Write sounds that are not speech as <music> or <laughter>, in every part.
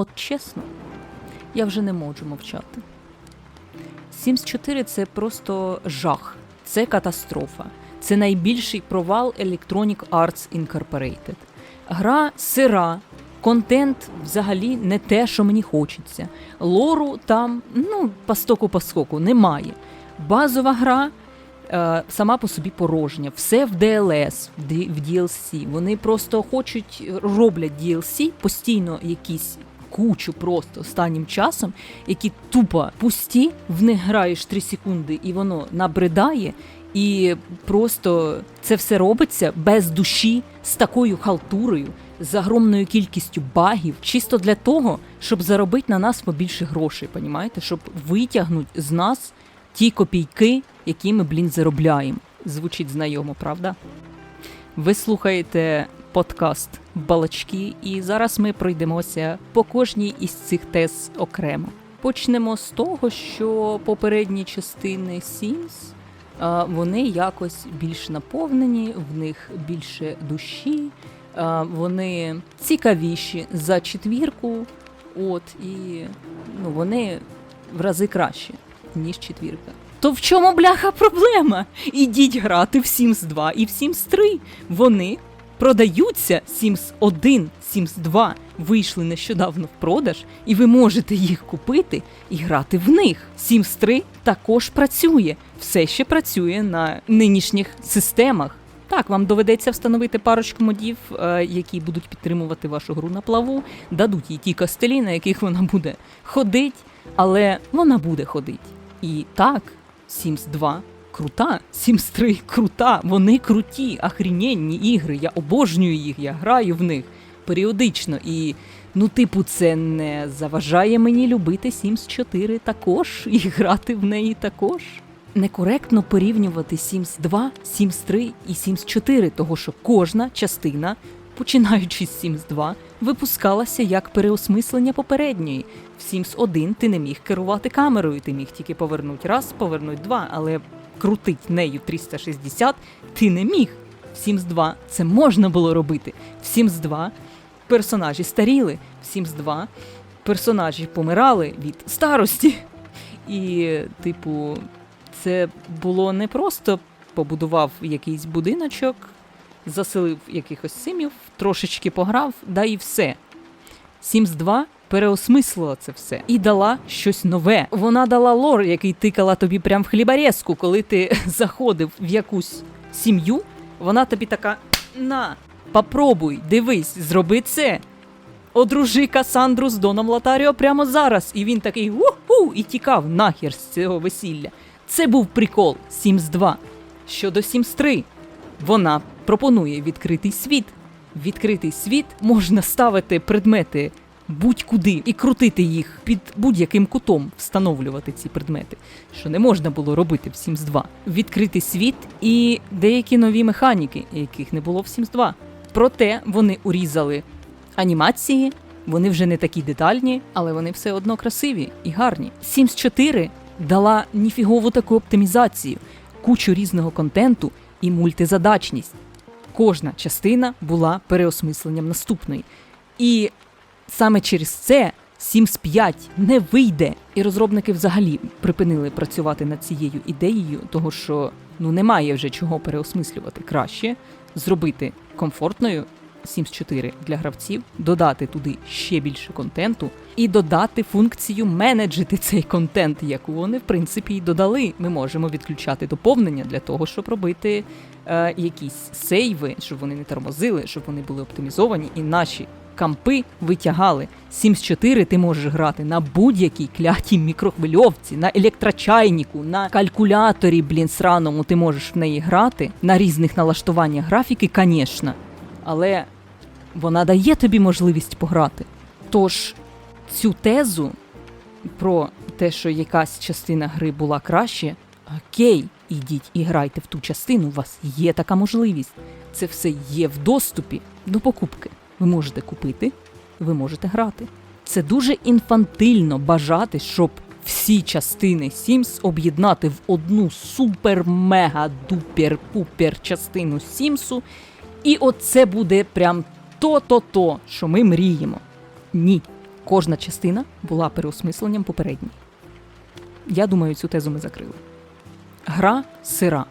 От чесно, я вже не можу мовчати. Sims 4 це просто жах, це катастрофа. Це найбільший провал Electronic Arts Incorporated. Гра сира, контент взагалі не те, що мені хочеться. Лору там, ну, по стоку немає. Базова гра е, сама по собі порожня. Все в DLS, в DLC. Вони просто хочуть, роблять DLC, постійно якісь кучу просто останнім часом, які тупо пусті, в них граєш 3 секунди, і воно набридає. І просто це все робиться без душі, з такою халтурою, з огромною кількістю багів, чисто для того, щоб заробити на нас побільше грошей, понімаєте? Щоб витягнути з нас ті копійки, які ми, блін, заробляємо. Звучить знайомо, правда? Ви слухаєте подкаст Балачки, і зараз ми пройдемося по кожній із цих тез окремо. Почнемо з того, що попередні частини Sims вони якось більш наповнені, в них більше душі, вони цікавіші за четвірку. От і ну, вони в рази кращі, ніж четвірка. То в чому бляха проблема? Ідіть грати в Sims 2 і в Sims 3. Вони продаються Sims 1, Sims 2 вийшли нещодавно в продаж, і ви можете їх купити і грати в них. Sims 3 також працює, все ще працює на нинішніх системах. Так, вам доведеться встановити парочку модів, е, які будуть підтримувати вашу гру на плаву, дадуть їй ті костелі, на яких вона буде ходить, але вона буде ходить. І так, Sims 2 крута, Sims 3 крута, вони круті, ахріненні ігри. Я обожнюю їх, я граю в них періодично. І, ну, типу, це не заважає мені любити Sims 4 також і грати в неї також. Некоректно порівнювати Sims 2, Sims 3 і Sims 4, того що кожна частина, починаючи з Sims 2, випускалася як переосмислення попередньої. В Sims 1 ти не міг керувати камерою, ти міг тільки повернути раз, повернути два, але крутить нею 360 ти не міг. В Sims 2 це можна було робити. В Sims 2 персонажі старіли, в Sims 2 персонажі помирали від старості. І, типу, це було не просто побудував якийсь будиночок, заселив якихось симів, трошечки пограв, да і все. Sims 2 переосмислила це все і дала щось нове. Вона дала лор, який тикала тобі прям в хлібарезку, коли ти <laughs> заходив в якусь сім'ю. Вона тобі така: на, попробуй, дивись, зроби це. Одружи Касандру з Доном Латаріо прямо зараз. І він такий уху і тікав нахер з цього весілля. Це був прикол Sims 2. Щодо Sims 3, вона пропонує відкритий світ. Відкритий світ можна ставити предмети будь-куди і крутити їх під будь-яким кутом, встановлювати ці предмети, що не можна було робити в Sims 2. Відкритий світ і деякі нові механіки, яких не було в Sims 2. Проте вони урізали анімації, вони вже не такі детальні, але вони все одно красиві і гарні. Sims 4 дала ніфігову таку оптимізацію, кучу різного контенту і мультизадачність. Кожна частина була переосмисленням наступної. І саме через це Sims 5 не вийде. І розробники взагалі припинили працювати над цією ідеєю, того що ну немає вже чого переосмислювати. Краще зробити комфортною Sims 4 для гравців, додати туди ще більше контенту і додати функцію менеджити цей контент, яку вони в принципі й додали. Ми можемо відключати доповнення для того, щоб робити е, якісь сейви, щоб вони не тормозили, щоб вони були оптимізовані, і наші кампи витягали. Sims 4 ти можеш грати на будь-якій клятій мікрохвильовці, на електрочайнику, на калькуляторі, блін, сраному ти можеш в неї грати, на різних налаштуваннях графіки, звісно. Але вона дає тобі можливість пограти. Тож цю тезу про те, що якась частина гри була краще, окей, ідіть і грайте в ту частину, у вас є така можливість. Це все є в доступі до покупки. Ви можете купити, ви можете грати. Це дуже інфантильно бажати, щоб всі частини Sims об'єднати в одну супер-мега-дупер-пупер частину Сімсу, і оце буде прям то-то-то, що ми мріємо. Ні. кожна частина була переосмисленням попередньої. Я думаю, цю тезу ми закрили. Гра сира.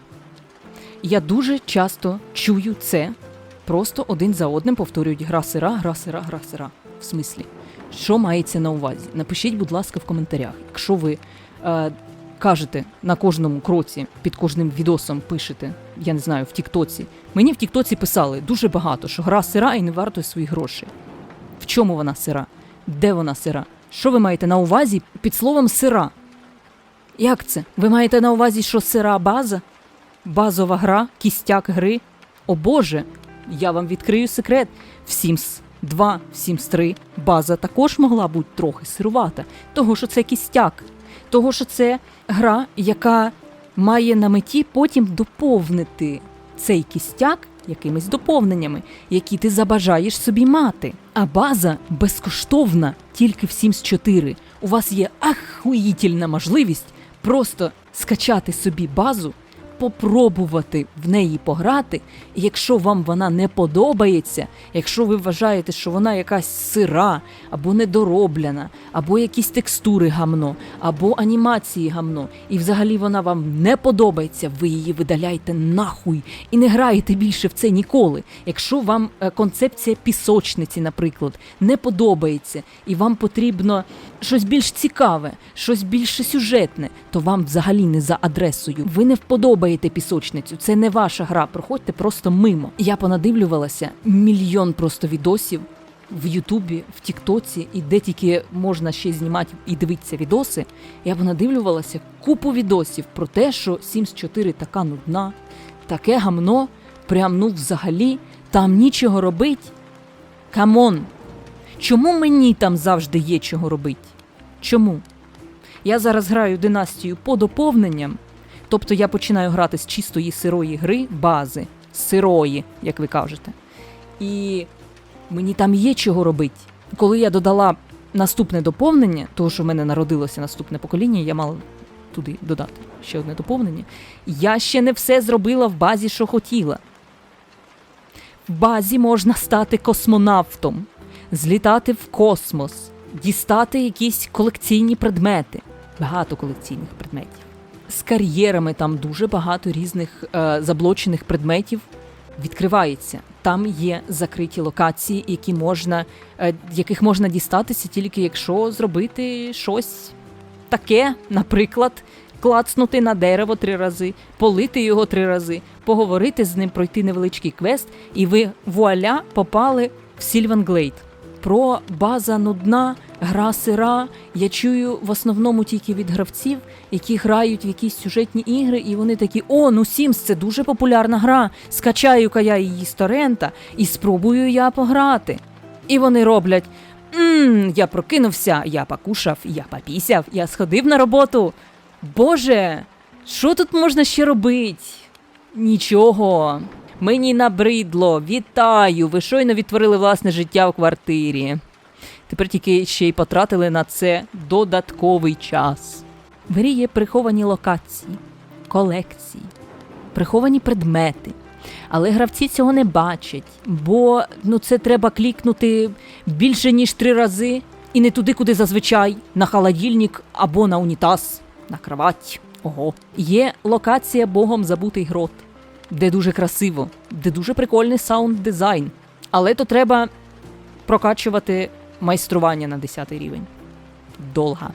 Я дуже часто чую це, просто один за одним повторюють гра сира, гра сира, гра сира. В смислі, що мається на увазі? Напишіть, будь ласка, в коментарях. Якщо ви е, кажете на кожному кроці, під кожним відосом пишете, я не знаю, в Тіктоці. Мені в Тіктоці писали дуже багато, що гра сира і не вартує своїх грошей. В чому вона сира? Де вона сира? Що ви маєте на увазі під словом сира? Як це? Ви маєте на увазі, що сира база? Базова гра, кістяк гри? О Боже, я вам відкрию секрет. В Sims 2, в Sims 3 база також могла бути трохи сирувата, того що це кістяк, того що це гра, яка має на меті потім доповнити цей кістяк якимись доповненнями, які ти забажаєш собі мати. А база безкоштовна тільки в Sims 4. У вас є ахуїтельна можливість просто скачати собі базу, попробувати в неї пограти. І якщо вам вона не подобається, якщо ви вважаєте, що вона якась сира, або недороблена, або якісь текстури гамно, або анімації гамно, і взагалі вона вам не подобається, ви її видаляйте нахуй і не граєте більше в це ніколи. Якщо вам е, концепція пісочниці, наприклад, не подобається, і вам потрібно щось більш цікаве, щось більше сюжетне, то вам взагалі не за адресою. Ви не вподобаєте пісочницю. Це не ваша гра. Проходьте просто мимо. Я понадивлювалася мільйон просто відосів в Ютубі, в Тіктоці, і де тільки можна ще знімати і дивитися відоси. Я понадивлювалася купу відосів про те, що Sims 4 така нудна, таке гамно, прям ну взагалі там нічого робить. Камон! Чому мені там завжди є чого робити? Чому? Я зараз граю династію по доповненням, тобто я починаю грати з чистої сирої гри, бази, сирої, як ви кажете. І мені там є чого робити. Коли я додала наступне доповнення, того, що в мене народилося наступне покоління, я мала туди додати ще одне доповнення. Я ще не все зробила в базі, що хотіла. В базі можна стати космонавтом, злітати в космос, дістати якісь колекційні предмети, багато колекційних предметів. З кар'єрами там дуже багато різних е, заблочених предметів відкривається. Там є закриті локації, які можна, е, яких можна дістатися тільки якщо зробити щось таке, наприклад, клацнути на дерево три рази, полити його три рази, поговорити з ним, пройти невеличкий квест, і ви вуаля попали в Сільван Глейд. Про база нудна, гра сира. Я чую в основному тільки від гравців, які грають в якісь сюжетні ігри, і вони такі: о, ну Sims це дуже популярна гра. Скачаю-ка я її з торрента і спробую я пограти. І вони роблять. Мм, я прокинувся, я покушав, я попісяв, я сходив на роботу. Боже, що тут можна ще робити? Нічого. Мені набридло, вітаю! Ви щойно відтворили власне життя в квартирі. Тепер тільки ще й потратили на це додатковий час. В грі є приховані локації, колекції, приховані предмети. Але гравці цього не бачать, бо ну це треба клікнути більше ніж три рази, і не туди, куди зазвичай, на холодильник або на унітаз, на кровать. Ого. Є локація Богом забутий грот, де дуже красиво, де дуже прикольний саунд дизайн. Але то треба прокачувати майстрування на 10 рівень. Долга.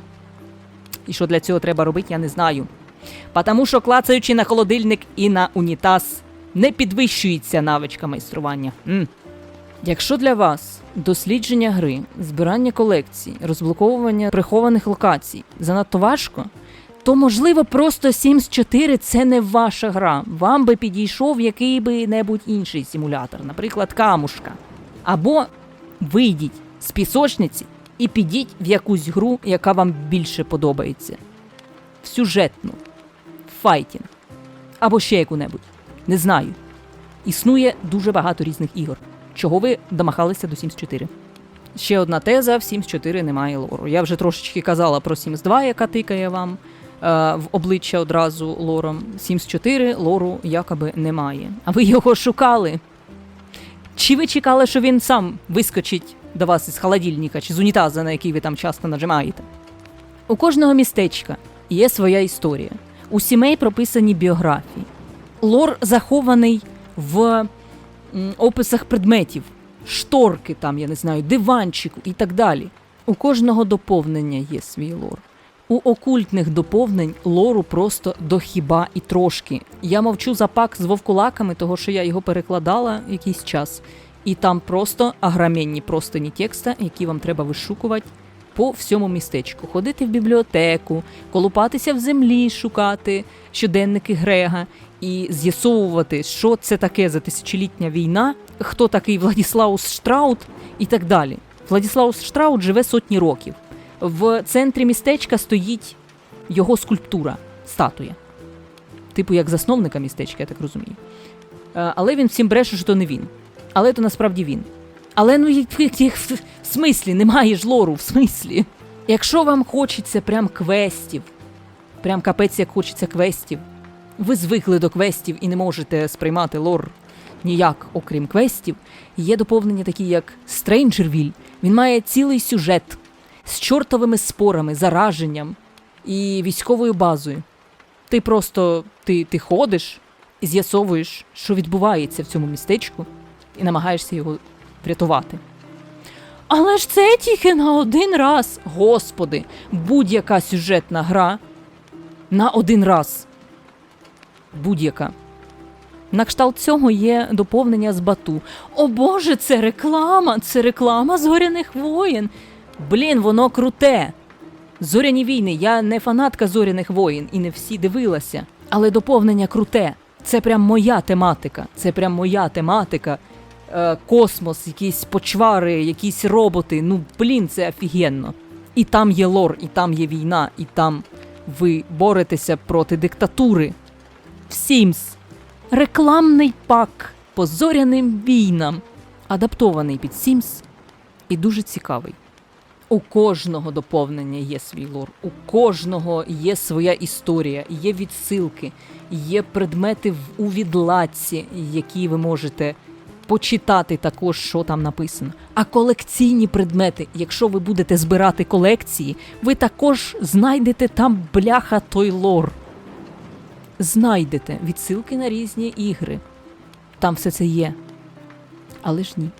І що для цього треба робити, я не знаю. Потому що клацаючи на холодильник і на унітаз, не підвищується навичка майстрування. М. Якщо для вас дослідження гри, збирання колекцій, розблоковування прихованих локацій занадто важко, то можливо просто Sims 4 це не ваша гра. Вам би підійшов який би небудь інший симулятор, наприклад, камушка. Або вийдіть з пісочниці і підіть в якусь гру, яка вам більше подобається. В сюжетну, в файтінг. Або ще яку-небудь. Не знаю. Існує дуже багато різних ігор. Чого ви домахалися до Sims 4? Ще одна теза: в Sims 4 немає лору. Я вже трошечки казала про Sims 2, яка тикає вам е, в обличчя одразу лором. Sims 4 лору якоби немає. А ви його шукали. Чи ви чекали, що він сам вискочить до вас із холодильника чи з унітаза, на який ви там часто нажимаєте? У кожного містечка є своя історія. У сімей прописані біографії. Лор захований в описах предметів, шторки, там, я не знаю, диванчику і так далі. У кожного доповнення є свій лор. У окультних доповнень лору просто до хіба і трошки. Я мовчу за пак з вовкулаками, того що я його перекладала якийсь час. І там просто агроменні простині текста, які вам треба вишукувати по всьому містечку. Ходити в бібліотеку, колупатися в землі, шукати щоденники Грега і з'ясовувати, що це таке за тисячолітня війна, хто такий Владіслаус Штраут і так далі. Владіслаус Штраут живе сотні років. В центрі містечка стоїть його скульптура, статуя. Типу як засновника містечка, я так розумію. Е, Але він всім бреше, що то не він. Але то насправді він. Але ну як- в смислі, немає ж лору, в смислі. Якщо вам хочеться прям квестів, прям капець, як хочеться квестів, ви звикли до квестів і не можете сприймати лор ніяк, окрім квестів, є доповнення такі, як Стрейнджервіль. Він має цілий сюжет з чортовими спорами, зараженням і військовою базою. Ти просто ти, ти ходиш і з'ясовуєш, що відбувається в цьому містечку, і намагаєшся його врятувати. Але ж це тільки на один раз. Господи, будь-яка сюжетна гра на один раз. Будь-яка. На кшталт цього є доповнення з бату. О Боже, це реклама! Це реклама зоряних воїн. Блін, воно круте. Зоряні війни. Я не фанатка зоряних воїн і не всі дивилася. Але доповнення круте. Це прям моя тематика. Це прям моя тематика. Е, космос, якісь почвари, якісь роботи. Ну, блін, це офігенно. І там є лор, і там є війна, і там ви боретеся проти диктатури. В Sims. Рекламний пак по зоряним війнам, адаптований під Sims і дуже цікавий. У кожного доповнення є свій лор, у кожного є своя історія, є відсилки, є предмети у відладці, які ви можете почитати також, що там написано. А колекційні предмети, якщо ви будете збирати колекції, ви також знайдете там бляха той лор. Знайдете відсилки на різні ігри. Там все це є. Але ж ні.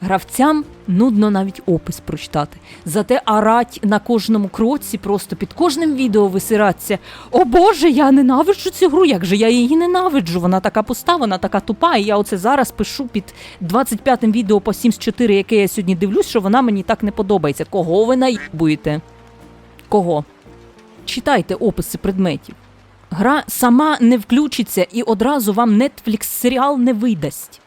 Гравцям нудно навіть опис прочитати. Зате арать на кожному кроці, просто під кожним відео висиратися. О Боже, я ненавиджу цю гру. Як же я її ненавиджу? Вона така пуста, вона така тупа. І я оце зараз пишу під 25-м відео по Sims 4, яке я сьогодні дивлюсь, що вона мені так не подобається. Кого ви наїбуєте? Кого? Читайте описи предметів. Гра сама не включиться і одразу вам Netflix серіал не видасть.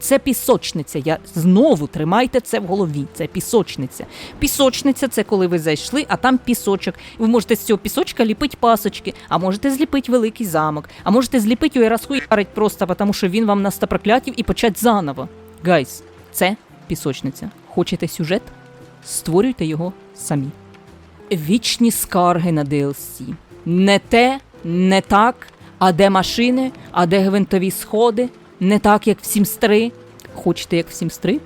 Це пісочниця. Я знову тримайте це в голові. Це пісочниця. Пісочниця це коли ви зайшли, а там пісочок. Ви можете з цього пісочка ліпити пасочки, а можете зліпити великий замок, а можете зліпити його і розхуярить просто, тому що він вам настопроклятів і почать заново. Гайс, це пісочниця. Хочете сюжет? Створюйте його самі. Вічні скарги на DLC. Не те, не так, а де машини, а де гвинтові сходи, не так, як в Sims 3. Хочете, як в Sims 3?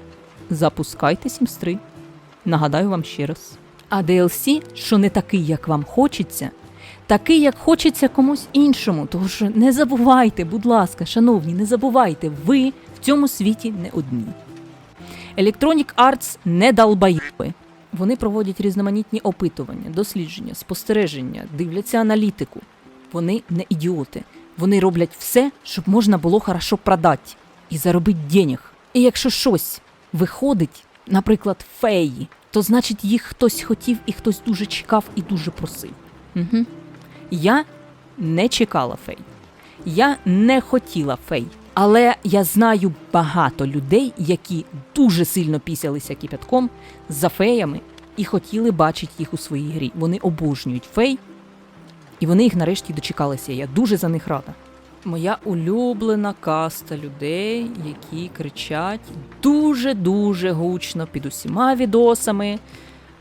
Запускайте 3. Нагадаю вам ще раз. А DLC, що не такий, як вам хочеться, такий, як хочеться комусь іншому. Що не забувайте, будь ласка, шановні, не забувайте, ви в цьому світі не одні. Electronic Arts не долбайоби. Вони проводять різноманітні опитування, дослідження, спостереження, дивляться аналітику. Вони не ідіоти. Вони роблять все, щоб можна було хорошо продати і заробити денег. І якщо щось виходить, наприклад, феї, то значить їх хтось хотів і хтось дуже чекав і дуже просив. Угу. Я не чекала фей. Я не хотіла фей. Але я знаю багато людей, які дуже сильно пісялися кипятком за феями і хотіли бачити їх у своїй грі. Вони обожнюють фей, і вони їх нарешті дочекалися. Я дуже за них рада. Моя улюблена каста людей, які кричать дуже-дуже гучно під усіма відосами.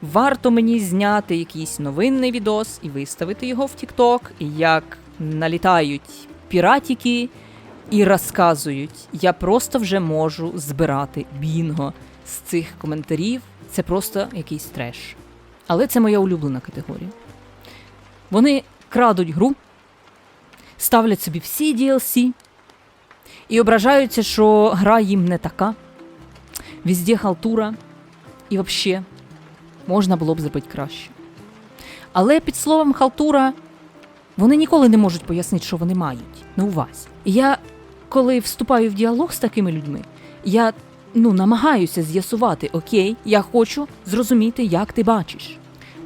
Варто мені зняти якийсь новинний відос і виставити його в TikTok, і як налітають піратіки і розказують. Я просто вже можу збирати бінго з цих коментарів. Це просто якийсь треш. Але це моя улюблена категорія. Вони крадуть гру, ставлять собі всі DLC і ображаються, що гра їм не така. Везде халтура, і взагалі можна було б зробити краще. Але під словом халтура вони ніколи не можуть пояснити, що вони мають на увазі. І я, коли вступаю в діалог з такими людьми, я ну, намагаюся з'ясувати, окей, я хочу зрозуміти, як ти бачиш.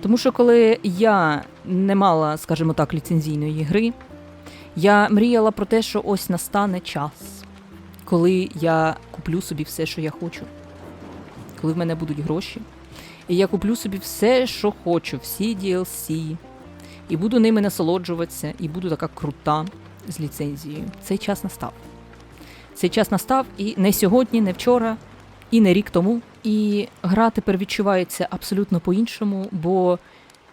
Тому що коли я не мала, скажімо так, ліцензійної гри, я мріяла про те, що ось настане час, коли я куплю собі все, що я хочу, коли в мене будуть гроші. І я куплю собі все, що хочу, всі DLC, і буду ними насолоджуватися, і буду така крута з ліцензією. Цей час настав. Цей час настав і не сьогодні, не вчора, і не рік тому. І гра тепер відчувається абсолютно по-іншому, бо,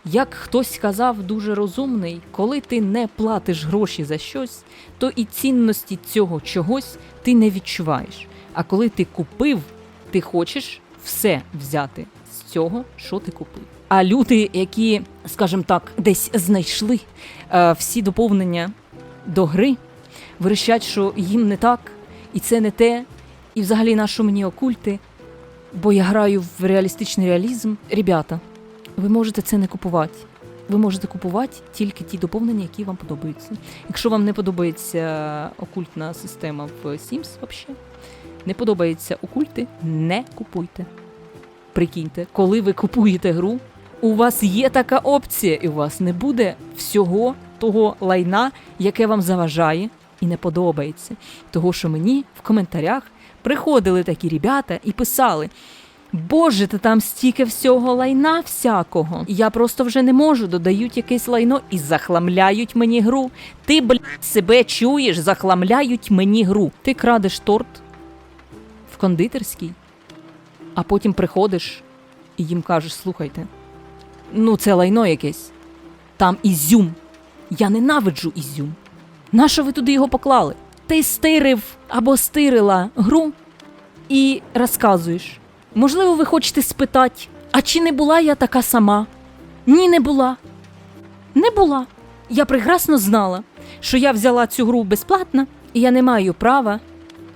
як хтось сказав, дуже розумний, коли ти не платиш гроші за щось, то і цінності цього чогось ти не відчуваєш. А коли ти купив, ти хочеш все взяти з цього, що ти купив. А люди, які, скажімо так, десь знайшли е, всі доповнення до гри, вирішать, що їм не так, і це не те, і взагалі на що мені окульти, бо я граю в реалістичний реалізм. Ребята, ви можете це не купувати. Ви можете купувати тільки ті доповнення, які вам подобаються. Якщо вам не подобається окультна система в Sims, взагалі, не подобаються окульти, не купуйте. Прикиньте, коли ви купуєте гру, у вас є така опція, і у вас не буде всього того лайна, яке вам заважає і не подобається. Того, що мені в коментарях приходили такі ребята і писали. Боже, та там стільки всього лайна всякого. Я просто вже не можу, додають якесь лайно і захламляють мені гру. Ти, блядь, себе чуєш, захламляють мені гру. Ти крадеш торт в кондитерській, а потім приходиш і їм кажеш: слухайте, ну це лайно якесь. Там ізюм. Я ненавиджу ізюм. Нащо ви туди його поклали? Ти стирив або стирила гру і розказуєш. Можливо, ви хочете спитати, а чи не була я така сама? Ні, не була. Не була. Я прекрасно знала, що я взяла цю гру безплатно, і я не маю права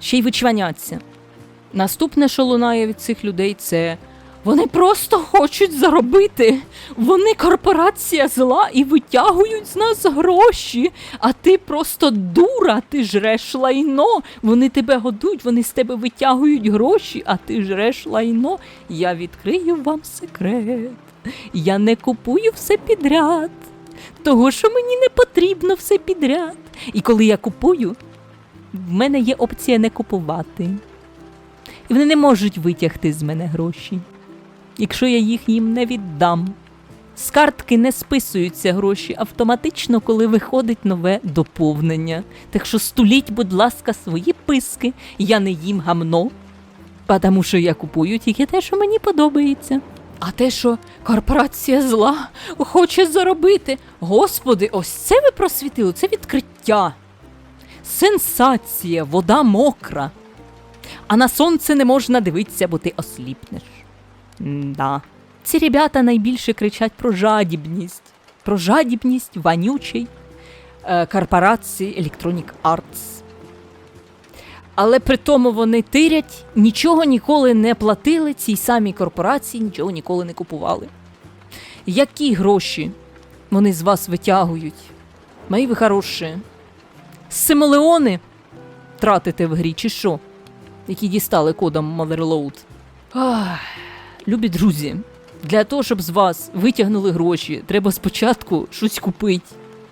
ще й вичванятися. Наступне, що лунає від цих людей, це вони просто хочуть заробити. Вони корпорація зла і витягують з нас гроші. А ти просто дура, ти жреш лайно. Вони тебе годують, вони з тебе витягують гроші, а ти жреш лайно. Я відкрию вам секрет. Я не купую все підряд. Того, що мені не потрібно все підряд. І коли я купую, в мене є опція не купувати. І вони не можуть витягти з мене гроші, якщо я їх їм не віддам. З картки не списуються гроші автоматично, коли виходить нове доповнення. Так що стуліть, будь ласка, свої писки, я не їм гамно, тому що я купую тільки те, що мені подобається. А те, що корпорація зла хоче заробити. Господи, ось це ви просвітили, це відкриття. Сенсація, вода мокра. А на сонце не можна дивитися, бо ти осліпнеш. Да. Ці ребята найбільше кричать про жадібність. Про жадібність вонючий е, корпорації Electronic Arts. Але при тому вони тирять, нічого ніколи не платили цій самій корпорації, нічого ніколи не купували. Які гроші вони з вас витягують? Мої ви хороші. Симолеони тратите в грі, чи що? Які дістали кодом Motherload. Ах, любі друзі, для того, щоб з вас витягнули гроші, треба спочатку щось купити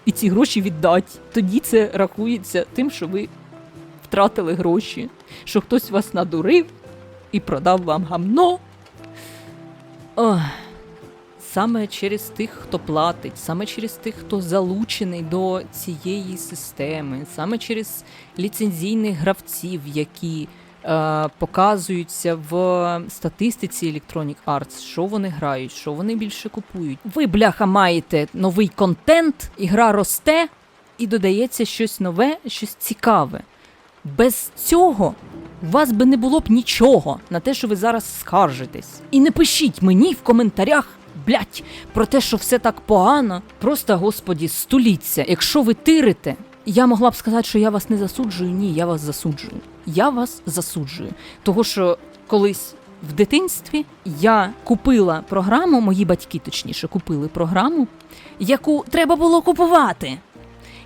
і ці гроші віддати. Тоді це рахується тим, що ви втратили гроші, що хтось вас надурив і продав вам гамно. Ох. Саме через тих, хто платить, саме через тих, хто залучений до цієї системи, саме через ліцензійних гравців, які показуються в статистиці Electronic Arts, що вони грають, що вони більше купують. Ви, бляха, маєте новий контент, і гра росте, і додається щось нове, щось цікаве. Без цього у вас би не було б нічого на те, що ви зараз скаржитесь. І не пишіть мені в коментарях, блять, про те, що все так погано. Просто, господі, століться. Якщо ви тирите, я могла б сказати, що я вас не засуджую. Ні, я вас засуджую. Я вас засуджую. Того, що колись в дитинстві я купила програму, мої батьки точніше купили програму, яку треба було купувати.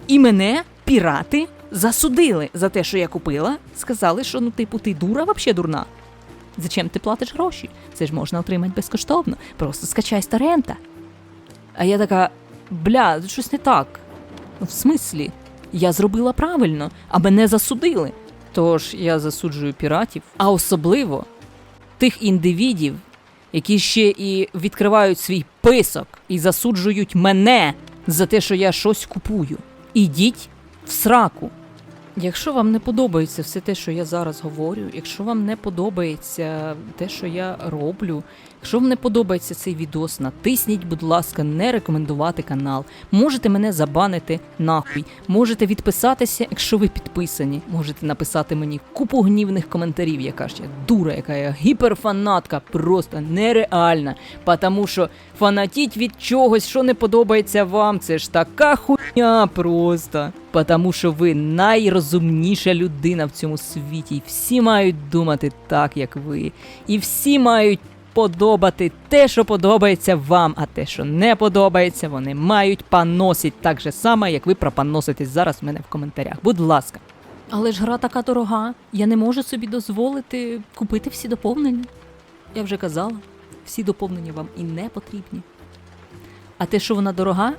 І мене пірати засудили за те, що я купила. Сказали, що ну, типу, ти дура, взагалі дурна. Зачем ти платиш гроші? Це ж можна отримати безкоштовно. Просто скачай з торрента. А я така, бля, щось не так. «Ну, В смислі? Я зробила правильно, а мене засудили. Тож я засуджую піратів, а особливо тих індивідів, які ще і відкривають свій писок і засуджують мене за те, що я щось купую. Ідіть в сраку. Якщо вам не подобається все те, що я зараз говорю, якщо вам не подобається те, що я роблю, якщо вам не подобається цей відос, натисніть, будь ласка, не рекомендувати канал. Можете мене забанити нахуй. Можете відписатися, якщо ви підписані. Можете написати мені купу гнівних коментарів, яка ж я дура, яка я гіперфанатка, просто нереальна. Потому що фанатіть від чогось, що не подобається вам, це ж така хуйня просто. Потому що ви найрозумніша людина в цьому світі, і всі мають думати так, як ви. І всі мають подобати те, що подобається вам, а те, що не подобається, вони мають паносить так же само, як ви пропаноситесь зараз в мене в коментарях. Будь ласка. Але ж гра така дорога, я не можу собі дозволити купити всі доповнення. Я вже казала, всі доповнення вам і не потрібні. А те, що вона дорога,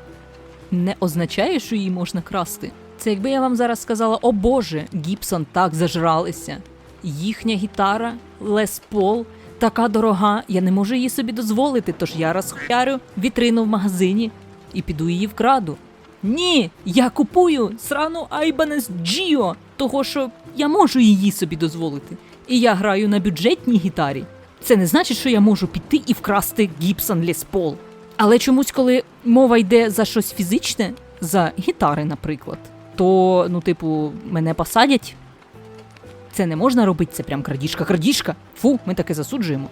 не означає, що її можна красти. Це якби я вам зараз сказала: о Боже, Гібсон так зажралися. Їхня гітара Лес Пол така дорога, я не можу її собі дозволити, тож я розхуярю вітрину в магазині і піду її вкраду. Ні, я купую срану Айбанес Джіо, того що я можу її собі дозволити. І я граю на бюджетній гітарі. Це не значить, що я можу піти і вкрасти Гібсон Лес Пол. Але чомусь, коли мова йде за щось фізичне, за гітари, наприклад, то, ну, типу, мене посадять. Це не можна робити, це прям крадіжка, крадіжка. Фу, ми таке засуджуємо.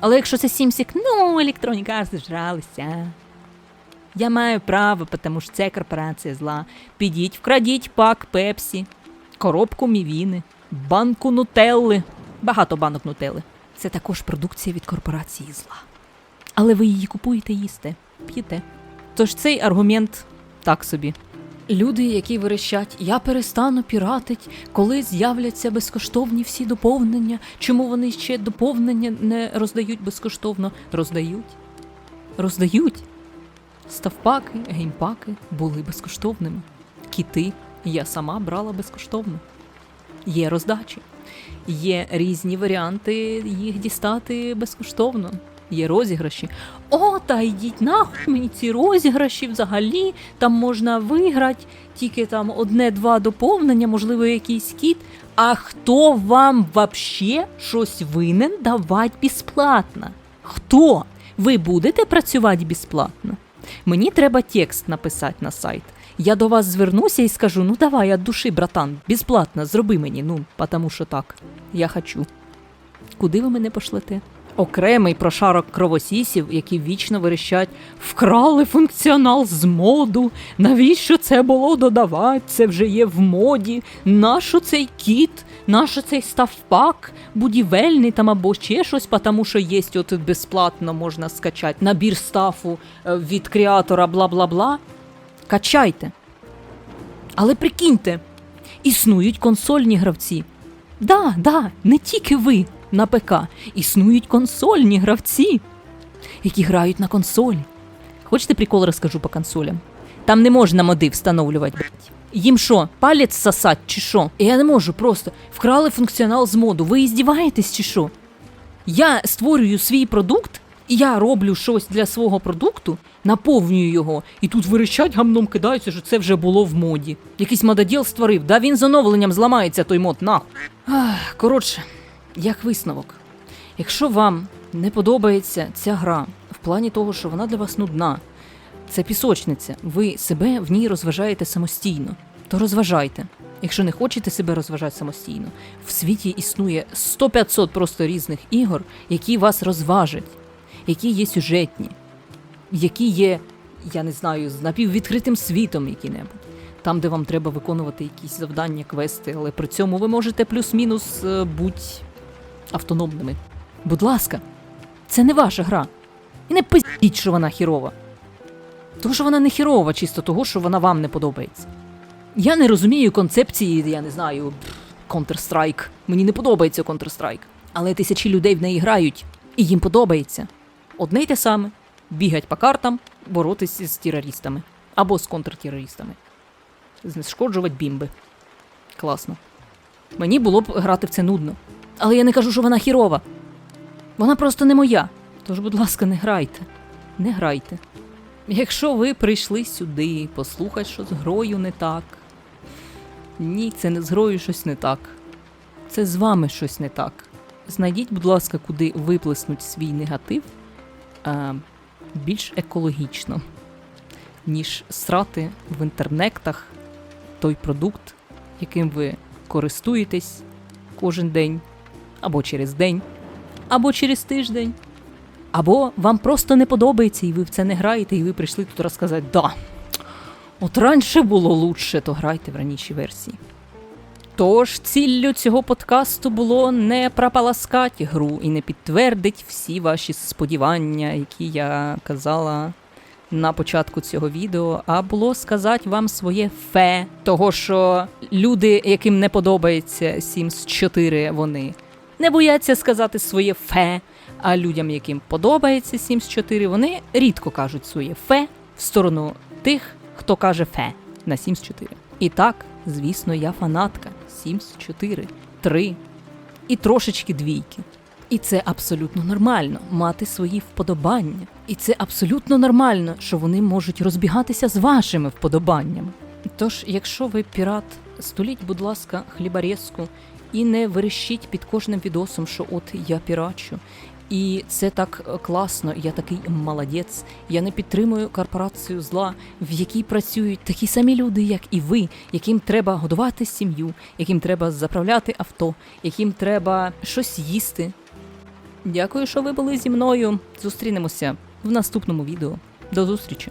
Але якщо це Сімсік, ну, Electronic Arts зжралися. Я маю право, тому що це корпорація зла. Підіть, вкрадіть пак Пепсі, коробку мівіни, банку нутелли. Багато банок нутелли. Це також продукція від корпорації зла. Але ви її купуєте їсте, п'єте. Тож цей аргумент так собі. Люди, які верещать, я перестану піратить, коли з'являться безкоштовні всі доповнення. Чому вони ще доповнення не роздають безкоштовно? Роздають. Роздають. Ставпаки, геймпаки були безкоштовними. Кіти я сама брала безкоштовно. Є роздачі. Є різні варіанти їх дістати безкоштовно. Є розіграші. О, та йдіть нахуй мені ці розіграші взагалі. Там можна виграти тільки там одне-два доповнення, можливо, якийсь кіт. А хто вам вообще щось винен давати безплатно? Хто? Ви будете працювати безплатно? Мені треба текст написати на сайт. Я до вас звернуся і скажу: ну давай від душі, братан, безплатно, зроби мені, ну, потому що так. Я хочу. Куди ви мене пошлете? Окремий прошарок кровосісів, які вічно верещать, вкрали функціонал з моду. Навіщо це було додавати? Це вже є в моді. Нащо цей кіт? Нащо цей ставпак? Будівельний там або ще щось, тому що є от безплатно можна скачати набір стафу е, від креатора, бла бла бла. Качайте. Але прикиньте, існують консольні гравці. Да, да, не тільки ви на ПК. Існують консольні гравці, які грають на консолі. Хочете прикол розкажу по консолям? Там не можна моди встановлювати. Їм що, палець сосать чи що? Я не можу просто. Вкрали функціонал з моду. Ви іздіваєтесь чи що? Я створюю свій продукт, і я роблю щось для свого продукту, наповнюю його, і тут вирішать гамном кидаються, що це вже було в моді. Якийсь мододіл створив, да він з оновленням зламається той мод, нахуй. Коротше, як висновок. Якщо вам не подобається ця гра в плані того, що вона для вас нудна, це пісочниця, ви себе в ній розважаєте самостійно. то розважайте. Якщо не хочете себе розважати самостійно, в світі існує 100-500 просто різних ігор, які вас розважать, які є сюжетні, які є, я не знаю, з напіввідкритим світом які-небудь. Там, де вам треба виконувати якісь завдання, квести, але при цьому ви можете плюс-мінус е, бути автономними. Будь ласка, це не ваша гра. І не пиздіть, що вона хірова. Тому що вона не хірова, чисто того, що вона вам не подобається. Я не розумію концепції, я не знаю, Counter-Strike. Мені не подобається Counter-Strike. Але тисячі людей в неї грають, і їм подобається. Одне й те саме: бігать по картам, боротися з терористами або з контртерористами. Знешкоджувати бімби. Класно. Мені було б грати в це нудно. Але я не кажу, що вона хірова. Вона просто не моя. Тож, будь ласка, не грайте. Не грайте. Якщо ви прийшли сюди послухати, що з грою не так. Ні, це не з грою щось не так. Це з вами щось не так. Знайдіть, будь ласка, куди виплеснуть свій негатив а, більш екологічно, ніж срати в інтернетах той продукт, яким ви користуєтесь кожен день, або через день, або через тиждень. Або вам просто не подобається, і ви в це не граєте, і ви прийшли тут розказати да. От раніше було лучше, то грайте в ранішій версії. Тож ціллю цього подкасту було не прополаскати гру і не підтвердити всі ваші сподівання, які я казала на початку цього відео, а було сказати вам своє фе, того що люди, яким не подобається Sims 4, вони не бояться сказати своє фе. А людям, яким подобається Sims 4, вони рідко кажуть своє фе в сторону тих, хто каже фе на Sims 4. І так, звісно, я фанатка Sims 4, 3 і трошечки двійки. І це абсолютно нормально мати свої вподобання. І це абсолютно нормально, що вони можуть розбігатися з вашими вподобаннями. Тож, якщо ви пірат, століть, будь ласка, хлібарезку і не верещіть під кожним відосом, що от я пірачу. І це так е, класно, я такий молодець. Я не підтримую корпорацію зла, в якій працюють такі самі люди, як і ви, яким треба годувати сім'ю, яким треба заправляти авто, яким треба щось їсти. Дякую, що ви були зі мною. Зустрінемося в наступному відео. До зустрічі!